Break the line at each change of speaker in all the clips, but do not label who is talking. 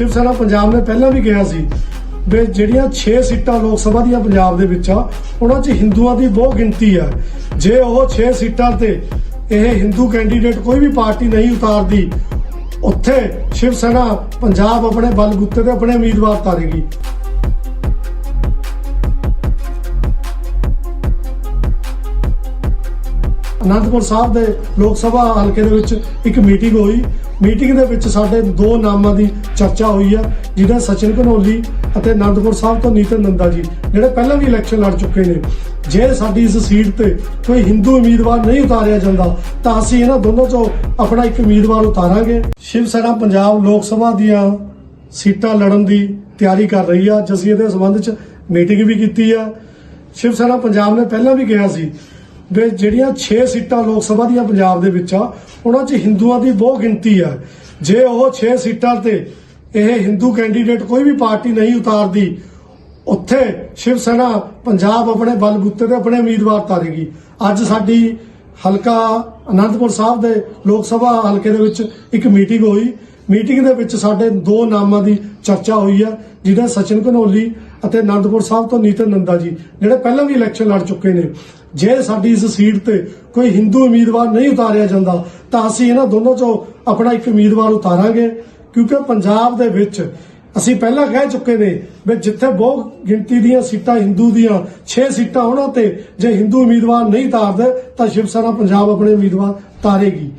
ਸ਼ਿਵ ਸੈਨਾ ਪੰਜਾਬ ਨੇ ਪਹਿਲਾਂ ਵੀ ਕਿਹਾ ਸੀ। ਵੀ ਜਿਹੜੀਆਂ 6 ਸੀਟਾਂ ਲੋਕ ਸਭਾ ਦੀਆਂ ਪੰਜਾਬ ਦੇ ਵਿੱਚ ਆ, ਉਹਨਾਂ 'ਚ ਹਿੰਦੂਆਂ ਦੀ ਬਹੁਤ ਗਿਣਤੀ ਆ। ਜੇ ਉਹ 6 ਸੀਟਾਂ ਤੇ ਇਹ ਹਿੰਦੂ ਕੈਂਡੀਡੇਟ ਕੋਈ ਵੀ ਪਾਰਟੀ ਨਹੀਂ ਉਤਾਰਦੀ, ਉੱਥੇ ਸ਼ਿਵ ਸੈਨਾ ਪੰਜਾਬ ਆਪਣੇ ਬਲਬੂਤੇ ਤੇ ਆਪਣੇ ਉਮੀਦਵਾਰ ਤਾਰੇਗੀ। ਅਨੰਦਪੁਰ ਸਾਹਿਬ ਦੇ ਲੋਕ ਸਭਾ ਹਲਕੇ ਦੇ ਵਿੱਚ ਇੱਕ ਮੀਟਿੰਗ ਹੋਈ। ਮੀਟਿੰਗ ਦੇ ਵਿੱਚ ਸਾਡੇ ਦੋ ਨਾਮਾਂ ਦੀ ਚਰਚਾ ਹੋਈ ਹੈ, ਜਿਹਦੇ ਸਚਿਨ ਘਨੋਲੀ ਅਤੇ ਅਨੰਦਪੁਰ ਸਾਹਿਬ ਤੋਂ ਨੀਤਨ ਨੰਦਾ ਜੀ, ਜਿਹੜੇ ਪਹਿਲਾਂ ਵੀ ਇਲੈਕਸ਼ਨ ਲੜ ਚੁੱਕੇ ਨੇ। ਜੇ ਸਾਡੀ ਇਸ ਸੀਟ ਤੇ ਕੋਈ ਹਿੰਦੂ ਉਮੀਦਵਾਰ ਨਹੀਂ ਉਤਾਰਿਆ ਜਾਂਦਾ, ਤਾਂ ਅਸੀਂ ਇਹਨਾਂ ਦੋਨੋਂ ਚੋਂ ਆਪਣਾ ਇੱਕ ਉਮੀਦਵਾਰ ਉਤਾਰਾਂਗੇ। ਸ਼ਿਵ ਸੈਨਾ ਪੰਜਾਬ ਲੋਕ ਸਭਾ ਦੀਆਂ ਸੀਟਾਂ ਲੜਨ ਦੀ ਤਿਆਰੀ ਕਰ ਰਹੀ ਆ, ਅੱਜ ਅਸੀਂ ਇਹਦੇ ਸੰਬੰਧ 'ਚ ਮੀਟਿੰਗ ਵੀ ਕੀਤੀ ਆ। ਸ਼ਿਵ ਸੈਨਾ ਪੰਜਾਬ ਨੇ ਪਹਿਲਾਂ ਵੀ ਕਿਹਾ ਸੀ ਵੀ ਜਿਹੜੀਆਂ 6 ਸੀਟਾਂ ਲੋਕ ਸਭਾ ਦੀਆਂ ਪੰਜਾਬ ਦੇ ਵਿੱਚ ਆ, ਉਹਨਾਂ 'ਚ ਹਿੰਦੂਆਂ ਦੀ ਬਹੁਤ ਗਿਣਤੀ ਆ। ਜੇ ਉਹ 6 ਸੀਟਾਂ ਤੇ ਇਹ ਹਿੰਦੂ ਕੈਂਡੀਡੇਟ ਕੋਈ ਵੀ ਪਾਰਟੀ ਨਹੀਂ ਉਤਾਰਦੀ, ਉੱਥੇ ਸ਼ਿਵ ਸੈਨਾ ਪੰਜਾਬ ਆਪਣੇ ਬਲਬੂਤੇ ਤੇ ਆਪਣੇ ਉਮੀਦਵਾਰ ਤਾਰੇਗੀ। ਅੱਜ ਸਾਡੀ ਹਲਕਾ ਅਨੰਦਪੁਰ ਸਾਹਿਬ ਦੇ ਲੋਕ ਸਭਾ ਹਲਕੇ ਦੇ ਵਿੱਚ ਇੱਕ ਮੀਟਿੰਗ ਹੋਈ। ਮੀਟਿੰਗ ਦੇ ਵਿੱਚ ਸਾਡੇ ਦੋ ਨਾਮਾਂ ਦੀ ਚਰਚਾ ਹੋਈ ਹੈ, ਜਿਹਦੇ ਸਚਿਨ ਘਨੋਲੀ ਅਤੇ ਅਨੰਦਪੁਰ ਸਾਹਿਬ ਤੋਂ ਨੀਤਨ ਨੰਦਾ ਜੀ, ਜਿਹੜੇ ਪਹਿਲਾਂ ਵੀ ਇਲੈਕਸ਼ਨ ਲੜ ਚੁੱਕੇ ਨੇ। ਜੇ ਸਾਡੀ ਇਸ ਸੀਟ ਤੇ ਕੋਈ ਹਿੰਦੂ ਉਮੀਦਵਾਰ ਨਹੀਂ ਉਤਾਰਿਆ ਜਾਂਦਾ, ਤਾਂ ਅਸੀਂ ਇਹਨਾਂ ਦੋਨੋਂ ਚੋਂ ਆਪਣਾ ਇੱਕ ਉਮੀਦਵਾਰ ਉਤਾਰਾਂਗੇ, ਕਿਉਂਕਿ ਪੰਜਾਬ ਦੇ ਵਿੱਚ ਅਸੀਂ ਪਹਿਲਾਂ ਕਹਿ ਚੁੱਕੇ ਨੇ ਵੀ ਜਿੱਥੇ ਬਹੁਤ ਗਿਣਤੀ ਦੀਆਂ ਸੀਟਾਂ ਹਿੰਦੂ ਦੀਆਂ 6 ਸੀਟਾਂ ਉਹਨਾਂ ਤੇ, ਜੇ ਹਿੰਦੂ ਉਮੀਦਵਾਰ ਨਹੀਂ ਤਾਰਦੇ ਤਾਂ ਸ਼ਿਵ ਸੈਨਾ ਪੰਜਾਬ ਆਪਣੇ ਉਮੀਦਵਾਰ ਤਾਰੇਗੀ।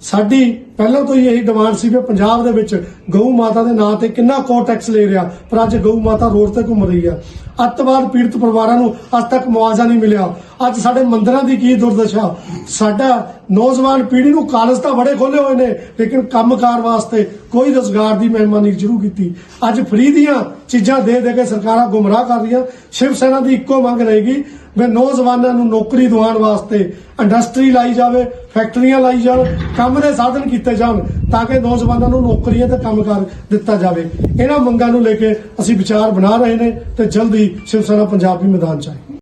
ਸਾਡੀ ਪਹਿਲਾਂ ਤੋਂ ਹੀ ਇਹੀ ਡਿਮਾਂਡ ਸੀ ਵੀ ਪੰਜਾਬ ਦੇ ਵਿੱਚ ਗਊ ਮਾਤਾ ਦੇ ਨਾਂ ਤੇ ਕਿੰਨਾ ਕੋ ਟੈਕਸ ਲੈ ਰਿਹਾ, ਪਰ ਅੱਜ ਗਊ ਮਾਤਾ ਰੋਡ ਤੇ ਘੁੰਮ ਰਹੀ ਆ। ਅੱਤਵਾਦ ਪੀੜਤ ਪਰਿਵਾਰਾਂ ਨੂੰ ਅੱਜ ਤੱਕ ਮੁਆਵਜ਼ਾ ਨਹੀਂ ਮਿਲਿਆ। ਅੱਜ ਸਾਡੇ ਮੰਦਿਰਾਂ ਦੀ ਕੀ ਦੁਰਦਸ਼ਾ? ਸਾਡਾ ਨੌਜਵਾਨ ਪੀੜ੍ਹੀ ਨੂੰ ਕਾਲਜ ਤਾਂ ਬੜੇ ਖੋਲੇ ਹੋਏ ਨੇ, ਲੇਕਿਨ ਕੰਮਕਾਰ ਵਾਸਤੇ ਕੋਈ ਰੋਜ਼ਗਾਰ ਦੀ ਮਹਿਮਾਨੀ ਸ਼ੁਰੂ ਕੀਤੀ। ਅੱਜ ਫ੍ਰੀ ਦੀਆਂ ਚੀਜ਼ਾਂ ਦੇ ਦੇ ਕੇ ਸਰਕਾਰਾਂ ਗੁੰਮਰਾਹ ਕਰ ਰਹੀਆਂ। ਸ਼ਿਵ ਸੈਨਾ ਦੀ ਇੱਕੋ ਮੰਗ ਰਹੇਗੀ ਵੀ ਨੌਜਵਾਨਾਂ ਨੂੰ ਨੌਕਰੀ ਦਿਵਾਉਣ ਵਾਸਤੇ ਇੰਡਸਟਰੀ ਲਾਈ ਜਾਵੇ ਫੈਕਟਰੀਆਂ ਲਾਈ ਜਾਣ, ਕੰਮ ਦੇ ਸਾਧਨ ਕੀਤੇ ਜਾਣ, ਤਾਂ ਕਿ ਨੌਜਵਾਨਾਂ ਨੂੰ ਨੌਕਰੀਆਂ ਤੇ ਕੰਮਕਾਰ ਦਿੱਤਾ ਜਾਵੇ। ਇਹਨਾਂ ਮੰਗਾਂ ਨੂੰ ਲੈ ਕੇ ਅਸੀਂ ਵਿਚਾਰ ਬਣਾ ਰਹੇ ਨੇ ਤੇ ਜਲਦੀ ਸ਼ਿਵ ਸੈਨਾ ਪੰਜਾਬ ਵੀ ਮੈਦਾਨ ਚ ਆਏ।